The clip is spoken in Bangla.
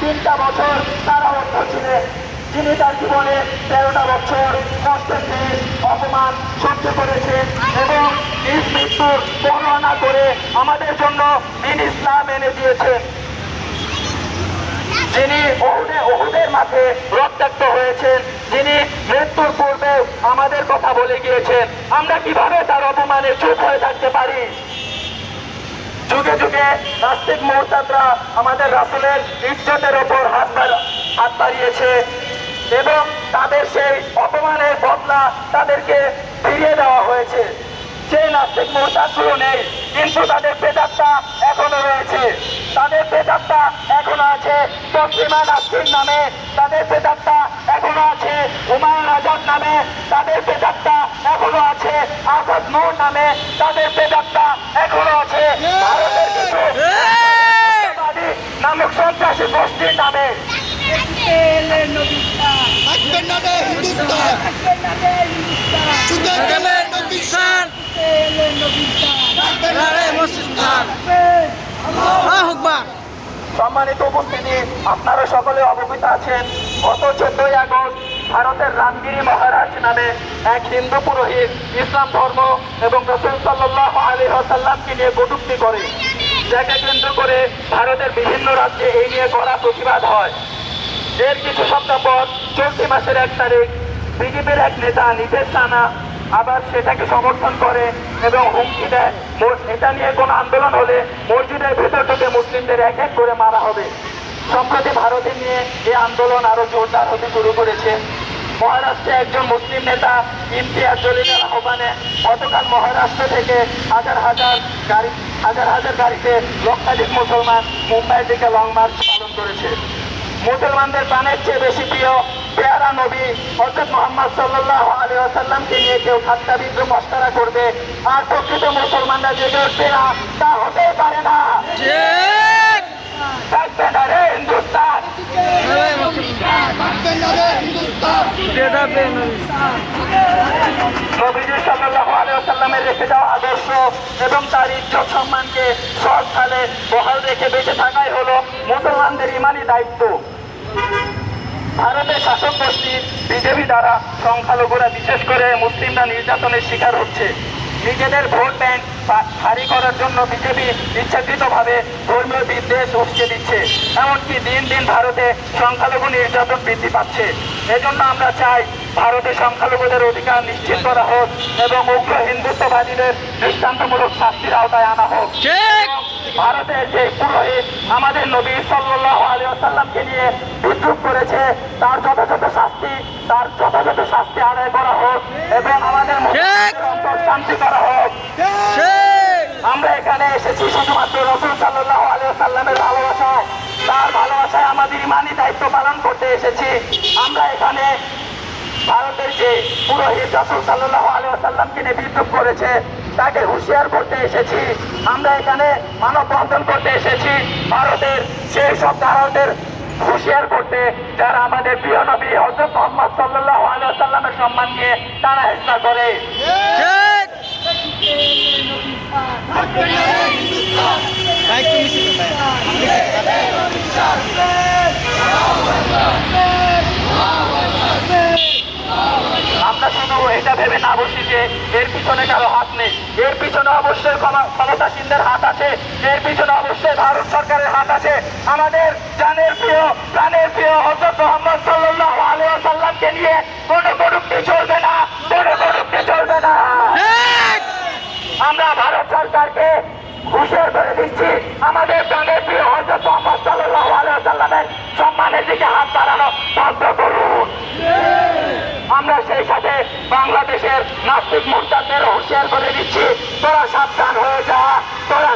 তিনটা বছর তার কারাবদ্ধ ছিলেন যিনি তার জীবনে তেরোটা বছর কষ্টের দিন অপমান সহ্য করেছেন এবং নিজ মৃত্যুর বর্ণনা করে আমাদের জন্য দিন ইসলাম এনে দিয়েছেন। যিনি ওহুদে ওহুদের মাঠে রক্তাক্ত হয়েছেন, যিনি মৃত্যুর পূর্বে আমাদের কথা বলে গিয়েছেন। আমরা কীভাবে তার অপমানে চুপ হয়ে থাকতে পারি? যুগে যুগে নাস্তিক মোরতাদরা আমাদের রাসুলের ইজ্জতের ওপর হাত হাত বাড়িয়েছে এবং তাদের সেই অপমানের বদলা তাদেরকে ফিরিয়ে দেওয়া হয়েছে। সেই নাস্তিক মোরতাদগুলো নেই, কিন্তু তাদের পেটারটা এখনও রয়েছে। তাদের পেটারটা এখনও আছে। তসলিমা নাস্তির নামে তাদের পেটারটা এখনও আছে। হুমায়ুন আজাদ নামে তাদের পেটারটা এখনও আছে আসাদ নূর নামে তাদের বেদাত্তা এখনও আছে। ভারতের কিছু নামক সন্ত্রাসী গোষ্ঠীর নামে। হিন্দুস্তান সম্মানিত উপস্থিতি, আপনারা সকলে অবগত আছেন, গত চোদ্দই আগস্ট ভারতের রামগিরি মহারাজ নামে এক হিন্দু পুরোহিত ইসলাম ধর্ম এবং রসুল সাল্লাহ আলী আসাল্লামকে নিয়ে কটুক্তি করে। যাকে কেন্দ্র করে ভারতের বিভিন্ন রাজ্যে এই নিয়ে কড়া প্রতিবাদ হয়। এর কিছু সপ্তাহ পর চলতি মাসের এক তারিখ বিজেপির এক নেতা নিতেশ রানা আবার সেটাকে সমর্থন করে এবং হুমকি দেয়। এটা নিয়ে কোনো আন্দোলন হলে মসজিদের ভেতর থেকে মুসলিমদের এক এক করে মারা হবে। সম্প্রতি ভারতে নিয়ে এই আন্দোলন আরও জোরদার হতে শুরু করেছে। মহারাষ্ট্রে একজন মুসলিম নেতা ইমতিয়াজ জলিলের আহ্বানে গতকাল মহারাষ্ট্র থেকে হাজার হাজার গাড়ি হাজার হাজার গাড়িতে লক্ষাধিক মুসলমান মুম্বাই থেকে লং মার্চ পালন করেছে। মুসলমানদের প্রাণের চেয়ে বেশি প্রিয় পেয়ারা নবী হজরত মোহাম্মদ সাল্লাহ আলী আসাল্লামকে নিয়ে কেউ ঠাট্টা বিদ্রুপ মস্তারা করবে। আর প্রকৃত মুসলমানরা জেগে উঠবে না। তা হতেই পারে না। রেখে যাওয়া আদর্শ এবং তার ইজ্জত সম্মানকে সৎকালে বহাল রেখে বেঁচে থাকাই হলো মুসলমানদের ইমানি দায়িত্ব। বিজেপি দ্বারা সংখ্যালঘুরা বিশেষ করে মুসলিমরা নির্যাতনের শিকার হচ্ছে। নিজেদের ভোট ব্যাংক ভারী করার জন্য বিজেপি ইচ্ছাকৃতভাবে ধর্মীয় বিদ্বেষ উস্কে দিচ্ছে। এমনকি দিন দিন ভারতে সংখ্যালঘু নির্যাতন বৃদ্ধি পাচ্ছে। এজন্য আমরা চাই ভারতে সংখ্যালঘুদের অধিকার নিশ্চিত করা হোক এবং উগ্র হিন্দুত্ববাদীদের দৃষ্টান্তমূলক শাস্তির আওতায় আনা হোক। ভারতের যে পুরোহিত আমাদের নবী সাল্লাল্লাহু আলাইহি ওয়াসাল্লামকে নিয়ে বিদ্রুপ করেছে তার যথাযথ তার যথাযথ শাস্তি আদায় করা হোক এবং আমাদের অন্তর শান্তি করা হোক। আমরা এখানে এসেছি শুধুমাত্র রসুল সাল্লাহ আলাইহি ওয়াসাল্লামের ভালোবাসায়। তার ভালোবাসায় আমাদের ইমানি দায়িত্ব পালন করতে এসেছি। আমরা এখানে ভারতের যে পুরোহিত রসুল সাল্লাহ আলিয়াল্লামকে নিয়ে বিদ্রুপ করেছে তাকে হুঁশিয়ার করতে এসেছি। আমরা এখানে মানববন্ধন করতে এসেছি। ভারতের সেই সব দালালদের হুঁশিয়ার করতে যারা আমাদের প্রিয় নবী হজরত মোহাম্মদ সাল্লাহ আলাইসাল্লামের সম্মান নিয়ে তারা হেসা করে। ঠিক। এটা ভেবে না বসি যে এর পিছনে কারও হাত নেই। এর পিছনে অবশ্যই ক্ষমা- ক্ষমতাসীনদের হাত আছে। এর পিছনে অবশ্যই ভারত সরকারের হাত আছে। আমাদের জানের প্রিয় প্রাণের প্রিয় হজরত মোহাম্মদ সাল্লাহ আলিয়া সাল্লামকে নিয়ে কোনো কটুক্তি চলবে না। কোনো কটুক্তি চলবে না। আমরা ভারত সরকারকে হুঁশিয়ার করে দিচ্ছি। আমাদের প্রাণের প্রিয় হজরত মোহাম্মদ সাল্লাহ আলিয়া সাল্লামের সম্মানের দিকে হাত বাড়ানো বন্ধ করুন। সেই সাথে বাংলাদেশের নাস্তিক মুক্তাদের হুঁশিয়ার করে দিচ্ছি। তোরা সাবধান হয়ে যা তোরা